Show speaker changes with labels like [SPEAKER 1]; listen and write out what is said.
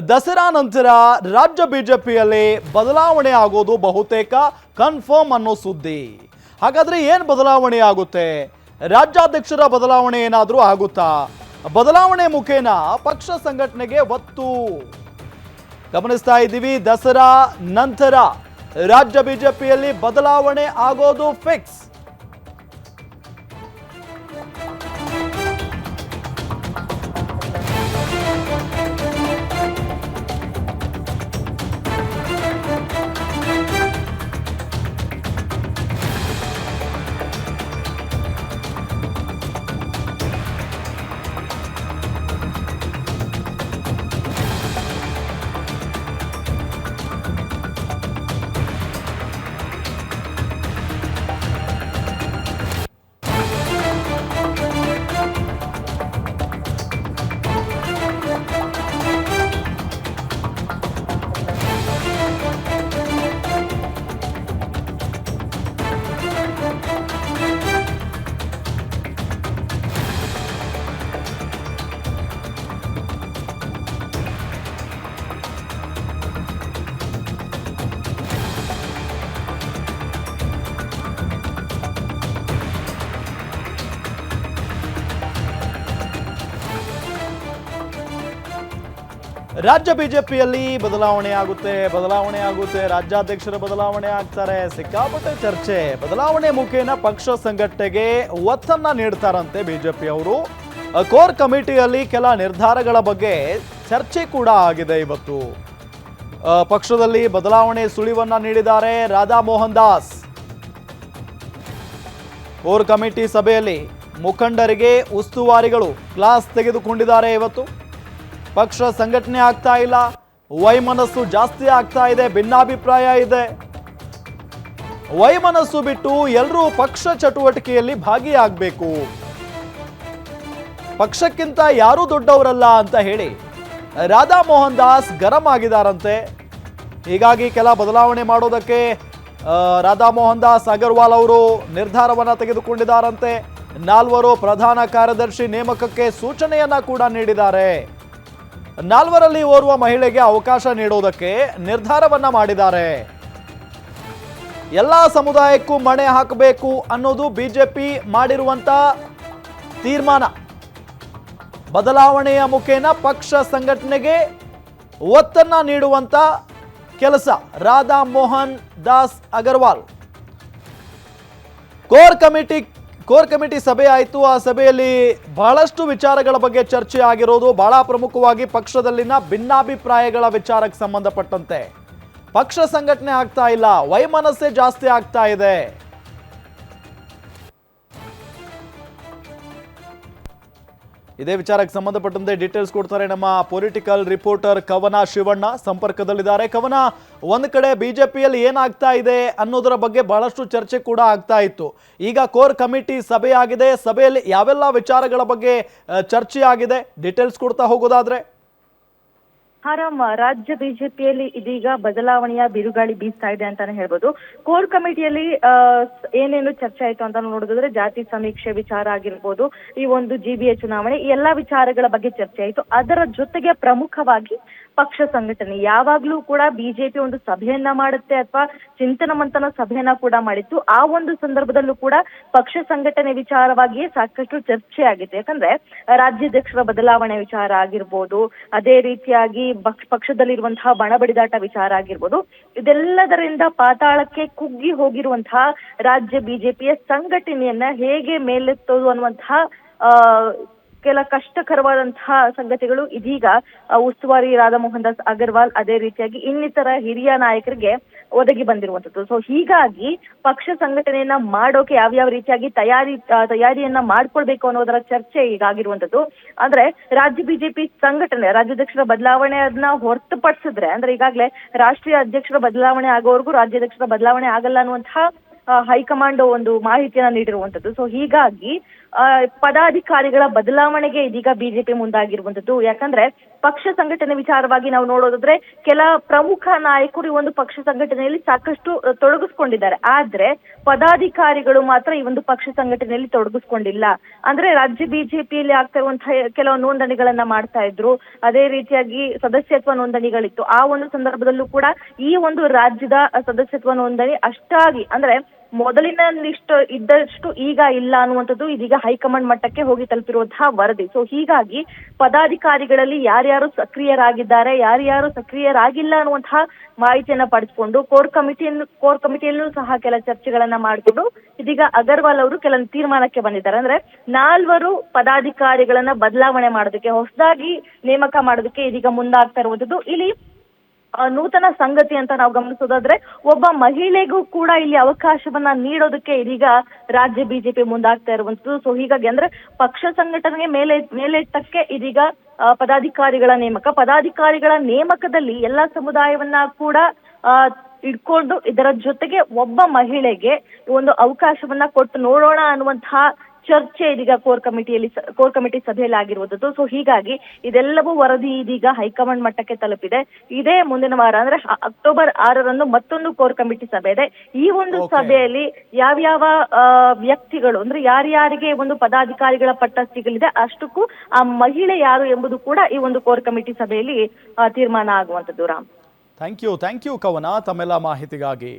[SPEAKER 1] ದಸರಾ ನಂತರ ರಾಜ್ಯ ಬಿಜೆಪಿಯಲ್ಲಿ ಬದಲಾವಣೆ ಆಗೋದು ಬಹುತೇಕ ಕನ್ಫರ್ಮ್ ಅನ್ನೋ ಸುದ್ದಿ. ಹಾಗಾದ್ರೆ ಏನು ಬದಲಾವಣೆ ಆಗುತ್ತೆ? ರಾಜ್ಯಾಧ್ಯಕ್ಷರ ಬದಲಾವಣೆ ಏನಾದರೂ ಆಗುತ್ತಾ? ಬದಲಾವಣೆ ಮುಖೇನ ಪಕ್ಷ ಸಂಘಟನೆಗೆ ಒತ್ತು. ಗಮನಿಸ್ತಾ ಇದ್ದೀವಿ, ದಸರಾ ನಂತರ ರಾಜ್ಯ ಬಿಜೆಪಿಯಲ್ಲಿ ಬದಲಾವಣೆ ಆಗೋದು ಫಿಕ್ಸ್ ರಾಜ್ಯ ಬಿಜೆಪಿಯಲ್ಲಿ ಬದಲಾವಣೆ ಆಗುತ್ತೆ ಬದಲಾವಣೆ ಆಗುತ್ತೆ. ರಾಜ್ಯಾಧ್ಯಕ್ಷರ ಬದಲಾವಣೆ ಆಗ್ತಾರೆ. ಸಿಕ್ಕಾಪಟ್ಟೆ ಚರ್ಚೆ. ಬದಲಾವಣೆ ಮುಖೇನ ಪಕ್ಷ ಸಂಘಟನೆಗೆ ಒತ್ತನ್ನ ನೀಡ್ತಾರಂತೆ ಬಿಜೆಪಿ ಅವರು ಕೋರ್ ಕಮಿಟಿಯಲ್ಲಿ ಕೆಲ ನಿರ್ಧಾರಗಳ ಬಗ್ಗೆ ಚರ್ಚೆ ಕೂಡ ಆಗಿದೆ ಇವತ್ತು. ಪಕ್ಷದಲ್ಲಿ ಬದಲಾವಣೆ ಸುಳಿವನ್ನ ನೀಡಿದ್ದಾರೆ ರಾಧಾ ಮೋಹನ್ ದಾಸ್. ಕೋರ್ ಕಮಿಟಿ ಸಭೆಯಲ್ಲಿ ಮುಖಂಡರಿಗೆ ಉಸ್ತುವಾರಿಗಳು ಕ್ಲಾಸ್ ತೆಗೆದುಕೊಂಡಿದ್ದಾರೆ ಇವತ್ತು. ಪಕ್ಷ ಸಂಘಟನೆ ಆಗ್ತಾ ಇಲ್ಲ. ವೈಮನಸ್ಸು ಜಾಸ್ತಿ ಆಗ್ತಾ ಇದೆ. ಭಿನ್ನಾಭಿಪ್ರಾಯ ಇದೆ. ವೈಮನಸ್ಸು ಬಿಟ್ಟು ಎಲ್ಲರೂ ಪಕ್ಷ ಚಟುವಟಿಕೆಯಲ್ಲಿ ಭಾಗಿಯಾಗಬೇಕು. ಪಕ್ಷಕ್ಕಿಂತ ಯಾರೂ ದೊಡ್ಡವರಲ್ಲ ಅಂತ ಹೇಳಿ ರಾಧಾ ಮೋಹನ್ ದಾಸ್ ಗರಂ ಆಗಿದಾರಂತೆ ಹೀಗಾಗಿ ಕೆಲ ಬದಲಾವಣೆ ಮಾಡೋದಕ್ಕೆ ರಾಧಾ ಮೋಹನ್ ದಾಸ್ ಅಗರ್ವಾಲ್ ಅವರು ನಿರ್ಧಾರವನ್ನು ತೆಗೆದುಕೊಂಡಿದ್ದಾರಂತೆ. ನಾಲ್ವರು ಪ್ರಧಾನ ಕಾರ್ಯದರ್ಶಿ ನೇಮಕಕ್ಕೆ ಸೂಚನೆಯನ್ನ ಕೂಡ ನೀಡಿದ್ದಾರೆ. ನಾಲ್ವರಲ್ಲಿ ಓರ್ವ ಮಹಿಳೆಗೆ ಅವಕಾಶ ನೀಡುವುದಕ್ಕೆ ನಿರ್ಧಾರವನ್ನ ಮಾಡಿದ್ದಾರೆ. ಎಲ್ಲ ಸಮುದಾಯಕ್ಕೂ ಮಣೆ ಹಾಕಬೇಕು ಅನ್ನೋದು ಬಿಜೆಪಿ ಮಾಡಿರುವಂತ ತೀರ್ಮಾನ. ಬದಲಾವಣೆಯ ಮುಖೇನ ಪಕ್ಷ ಸಂಘಟನೆಗೆ ಒತ್ತನ್ನ ನೀಡುವಂತ ಕೆಲಸ. Radha Mohan Das Agarwal. Core committee core committee ಸಭೆ ಆಯಿತು. ಆ ಸಭೆಯಲ್ಲಿ ಬಹಳಷ್ಟು ವಿಚಾರಗಳ ಬಗ್ಗೆ ಚರ್ಚೆ ಆಗಿರೋದು, ಬಹಳ ಪ್ರಮುಖವಾಗಿ ಪಕ್ಷದಲ್ಲಿನ ಭಿನ್ನಾಭಿಪ್ರಾಯಗಳ ವಿಚಾರಕ್ಕೆ ಸಂಬಂಧಪಟ್ಟಂತೆ. ಪಕ್ಷ ಸಂಘಟನೆ ಆಗ್ತಾ ಇಲ್ಲ, ವೈಮನಸ್ಸೇ ಜಾಸ್ತಿ ಆಗ್ತಾ ಇದೆ. ಇದೇ ವಿಚಾರಕ್ಕೆ ಸಂಬಂಧಪಟ್ಟಂತೆ ಡೀಟೇಲ್ಸ್ ಕೊಡ್ತಾರೆ ನಮ್ಮ ಪೊಲಿಟಿಕಲ್ ರಿಪೋರ್ಟರ್ ಕವನ ಶಿವಣ್ಣ. ಸಂಪರ್ಕದಲ್ಲಿದ್ದಾರೆ. ಕವನ, ಒಂದು ಕಡೆ ಬಿಜೆಪಿಯಲ್ಲಿ ಏನಾಗ್ತಾ ಇದೆ ಅನ್ನೋದರ ಬಗ್ಗೆ ಬಹಳಷ್ಟು ಚರ್ಚೆ ಕೂಡ ಆಗ್ತಾ ಇತ್ತು. ಈಗ ಕೋರ್ ಕಮಿಟಿ ಸಭೆ ಆಗಿದೆ ಸಭೆಯಲ್ಲಿ ಯಾವೆಲ್ಲ ವಿಚಾರಗಳ ಬಗ್ಗೆ ಚರ್ಚೆ ಆಗಿದೆ ಡೀಟೇಲ್ಸ್ ಕೊಡ್ತಾ ಹೋಗೋದಾದ್ರೆ
[SPEAKER 2] ಆರಾಮ್ ರಾಜ್ಯ ಬಿಜೆಪಿಯಲ್ಲಿ ಇದೀಗ ಬದಲಾವಣೆಯ ಬಿರುಗಾಳಿ ಬೀಸ್ತಾ ಇದೆ ಅಂತಾನೆ ಹೇಳ್ಬೋದು. ಕೋರ್ ಕಮಿಟಿಯಲ್ಲಿ ಏನೇನು ಚರ್ಚೆ ಆಯ್ತು ಅಂತ ನೋಡೋದಾದ್ರೆ ಜಾತಿ ಸಮೀಕ್ಷೆ ವಿಚಾರ ಆಗಿರ್ಬೋದು, ಈ ಒಂದು ಜಿ ಬಿ ಎ ಚುನಾವಣೆ, ಈ ಎಲ್ಲಾ ವಿಚಾರಗಳ ಬಗ್ಗೆ ಚರ್ಚೆ ಆಯ್ತು. ಅದರ ಜೊತೆಗೆ ಪ್ರಮುಖವಾಗಿ ಪಕ್ಷ ಸಂಘಟನೆ, ಯಾವಾಗ್ಲೂ ಕೂಡ ಬಿಜೆಪಿ ಒಂದು ಸಭೆಯನ್ನ ಮಾಡುತ್ತೆ ಅಥವಾ ಚಿಂತನ ಮಂಥನ ಸಭೆಯನ್ನ ಕೂಡ ಮಾಡಿತ್ತು. ಆ ಒಂದು ಸಂದರ್ಭದಲ್ಲೂ ಕೂಡ ಪಕ್ಷ ಸಂಘಟನೆ ವಿಚಾರವಾಗಿಯೇ ಸಾಕಷ್ಟು ಚರ್ಚೆ ಆಗಿತ್ತು. ಯಾಕಂದ್ರೆ ರಾಜ್ಯಾಧ್ಯಕ್ಷರ ಬದಲಾವಣೆ ವಿಚಾರ ಆಗಿರ್ಬೋದು, ಅದೇ ರೀತಿಯಾಗಿ ಪಕ್ಷದಲ್ಲಿರುವಂತಹ ಬಣ ಬಡಿದಾಟ ವಿಚಾರ ಆಗಿರ್ಬೋದು, ಇದೆಲ್ಲದರಿಂದ ಪಾತಾಳಕ್ಕೆ ಕುಗ್ಗಿ ಹೋಗಿರುವಂತಹ ರಾಜ್ಯ ಬಿಜೆಪಿಯ ಸಂಘಟನೆಯನ್ನ ಹೇಗೆ ಮೇಲೆತ್ತೋದು ಅನ್ನುವಂತಹ, ಆ ಕೆಲ ಕಷ್ಟಕರವಾದಂತಹ ಸಂಗತಿಗಳು ಇದೀಗ ಉಸ್ತುವಾರಿ ರಾಧಾಮೋಹನ್ ದಾಸ್ ಅಗರ್ವಾಲ್ ಅದೇ ರೀತಿಯಾಗಿ ಇನ್ನಿತರ ಹಿರಿಯ ನಾಯಕರಿಗೆ ಒದಗಿ ಬಂದಿರುವಂತದ್ದು ಸೊ ಹೀಗಾಗಿ ಪಕ್ಷ ಸಂಘಟನೆಯನ್ನ ಮಾಡೋಕೆ ಯಾವ್ಯಾವ ರೀತಿಯಾಗಿ ತಯಾರಿ ತಯಾರಿಯನ್ನ ಮಾಡ್ಕೊಳ್ಬೇಕು ಅನ್ನೋದರ ಚರ್ಚೆ ಈಗ ಆಗಿರುವಂತದ್ದು ಅಂದ್ರೆ ರಾಜ್ಯ ಬಿಜೆಪಿ ಸಂಘಟನೆ, ರಾಜ್ಯಾಧ್ಯಕ್ಷರ ಬದಲಾವಣೆಯನ್ನ ಹೊರತುಪಡಿಸಿದ್ರೆ, ಅಂದ್ರೆ ಈಗಾಗಲೇ ರಾಷ್ಟ್ರೀಯ ಅಧ್ಯಕ್ಷರ ಬದಲಾವಣೆ ಆಗೋವರೆಗೂ ರಾಜ್ಯಾಧ್ಯಕ್ಷರ ಬದಲಾವಣೆ ಆಗಲ್ಲ ಅನ್ನುವಂತಹ ಹೈಕಮಾಂಡ್ ಒಂದು ಮಾಹಿತಿಯನ್ನ ನೀಡಿರುವಂತದ್ದು. ಸೊ ಹೀಗಾಗಿ ಪದಾಧಿಕಾರಿಗಳ ಬದಲಾವಣೆಗೆ ಇದೀಗ ಬಿಜೆಪಿ ಮುಂದಾಗಿರುವಂತದ್ದು. ಯಾಕಂದ್ರೆ, ಪಕ್ಷ ಸಂಘಟನೆ ವಿಚಾರವಾಗಿ ನಾವು ನೋಡೋದಾದ್ರೆ, ಕೆಲ ಪ್ರಮುಖ ನಾಯಕರು ಈ ಒಂದು ಪಕ್ಷ ಸಂಘಟನೆಯಲ್ಲಿ ಸಾಕಷ್ಟು ತೊಡಗಿಸ್ಕೊಂಡಿದ್ದಾರೆ. ಆದ್ರೆ, ಪದಾಧಿಕಾರಿಗಳು ಮಾತ್ರ ಈ ಒಂದು ಪಕ್ಷ ಸಂಘಟನೆಯಲ್ಲಿ ತೊಡಗಿಸ್ಕೊಂಡಿಲ್ಲ. ಅಂದ್ರೆ, ರಾಜ್ಯ ಬಿಜೆಪಿಯಲ್ಲಿ ಆಗ್ತಾ ಇರುವಂತಹ ಕೆಲವು ನೋಂದಣಿಗಳನ್ನ ಮಾಡ್ತಾ ಇದ್ರು. ಅದೇ ರೀತಿಯಾಗಿ ಸದಸ್ಯತ್ವ ನೋಂದಣಿಗಳಿತ್ತು. ಆ ಒಂದು ಸಂದರ್ಭದಲ್ಲೂ ಕೂಡ ಈ ಒಂದು ರಾಜ್ಯದ ಸದಸ್ಯತ್ವ ನೋಂದಣಿ ಅಷ್ಟಾಗಿ, ಅಂದ್ರೆ ಮೊದಲಿನಲ್ಲಿಷ್ಟು ಇದ್ದಷ್ಟು ಈಗ ಇಲ್ಲ ಅನ್ನುವಂಥದ್ದು ಇದೀಗ ಹೈಕಮಾಂಡ್ ಮಟ್ಟಕ್ಕೆ ಹೋಗಿ ತಲುಪಿರುವಂತಹ ವರದಿ. ಸೊ ಹೀಗಾಗಿ ಪದಾಧಿಕಾರಿಗಳಲ್ಲಿ ಯಾರ್ಯಾರು ಸಕ್ರಿಯರಾಗಿದ್ದಾರೆ, ಯಾರ್ಯಾರು ಸಕ್ರಿಯರಾಗಿಲ್ಲ ಅನ್ನುವಂತಹ ಮಾಹಿತಿಯನ್ನ ಪಡೆದುಕೊಂಡು ಕೋರ್ ಕಮಿಟಿಯನ್ನು, ಕೋರ್ ಕಮಿಟಿಯಲ್ಲೂ ಸಹ ಕೆಲ ಚರ್ಚೆಗಳನ್ನ ಮಾಡಿಕೊಂಡು ಇದೀಗ ಅಗರ್ವಾಲ್ ಅವರು ಕೆಲವೊಂದು ತೀರ್ಮಾನಕ್ಕೆ ಬಂದಿದ್ದಾರೆ. ಅಂದ್ರೆ ನಾಲ್ವರು ಪದಾಧಿಕಾರಿಗಳನ್ನ ಬದಲಾವಣೆ ಮಾಡೋದಕ್ಕೆ, ಹೊಸದಾಗಿ ನೇಮಕ ಮಾಡೋದಕ್ಕೆ ಇದೀಗ ಮುಂದಾಗ್ತಾ ಇರುವಂತದ್ದು ಇಲ್ಲಿ ನೂತನ ಸಂಗತಿ ಅಂತ ನಾವು ಗಮನಿಸೋದಾದ್ರೆ, ಒಬ್ಬ ಮಹಿಳೆಗೂ ಕೂಡ ಇಲ್ಲಿ ಅವಕಾಶವನ್ನ ನೀಡೋದಕ್ಕೆ ಇದೀಗ ರಾಜ್ಯ ಬಿಜೆಪಿ ಮುಂದಾಗ್ತಾ ಇರುವಂತದ್ದು ಸೊ ಹೀಗಾಗಿ ಅಂದ್ರೆ ಪಕ್ಷ ಸಂಘಟನೆಗೆ ಮೇಲೆ ಮೇಲೆಟ್ಟಕ್ಕೆ ಇದೀಗ ಪದಾಧಿಕಾರಿಗಳ ನೇಮಕ. ಪದಾಧಿಕಾರಿಗಳ ನೇಮಕದಲ್ಲಿ ಎಲ್ಲಾ ಸಮುದಾಯವನ್ನ ಕೂಡ ಇಟ್ಕೊಂಡು ಇದರ ಜೊತೆಗೆ ಒಬ್ಬ ಮಹಿಳೆಗೆ ಒಂದು ಅವಕಾಶವನ್ನ ಕೊಟ್ಟು ನೋಡೋಣ ಅನ್ನುವಂತಹ ಚರ್ಚೆ ಇದೀಗ ಕೋರ್ ಕಮಿಟಿಯಲ್ಲಿ ಕೋರ್ ಕಮಿಟಿ ಸಭೆಯಲ್ಲಿ ಆಗಿರುವಂತದ್ದು ಸೊ ಹೀಗಾಗಿ ಇದೆಲ್ಲವೂ ವರದಿ ಇದೀಗ ಹೈಕಮಾಂಡ್ ಮಟ್ಟಕ್ಕೆ ತಲುಪಿದೆ. ಇದೇ ಮುಂದಿನ ವಾರ ಅಂದ್ರೆ ಅಕ್ಟೋಬರ್ ಆರರಂದು ಮತ್ತೊಂದು ಕೋರ್ ಕಮಿಟಿ ಸಭೆ ಇದೆ. ಈ ಒಂದು ಸಭೆಯಲ್ಲಿ ಯಾವ್ಯಾವ ವ್ಯಕ್ತಿಗಳು ಅಂದ್ರೆ ಯಾರ್ಯಾರಿಗೆ ಒಂದು ಪದಾಧಿಕಾರಿಗಳ ಪಟ್ಟ ಸಿಗಲಿದೆ ಅಷ್ಟಕ್ಕೂ ಆ ಮಹಿಳೆ ಯಾರು ಎಂಬುದು ಕೂಡ ಈ ಒಂದು ಕೋರ್ ಕಮಿಟಿ ಸಭೆಯಲ್ಲಿ ತೀರ್ಮಾನ ಆಗುವಂತದ್ದು Ram.
[SPEAKER 1] Thank you thank you Kavana. ತಮ್ಮೆಲ್ಲ ಮಾಹಿತಿಗಾಗಿ.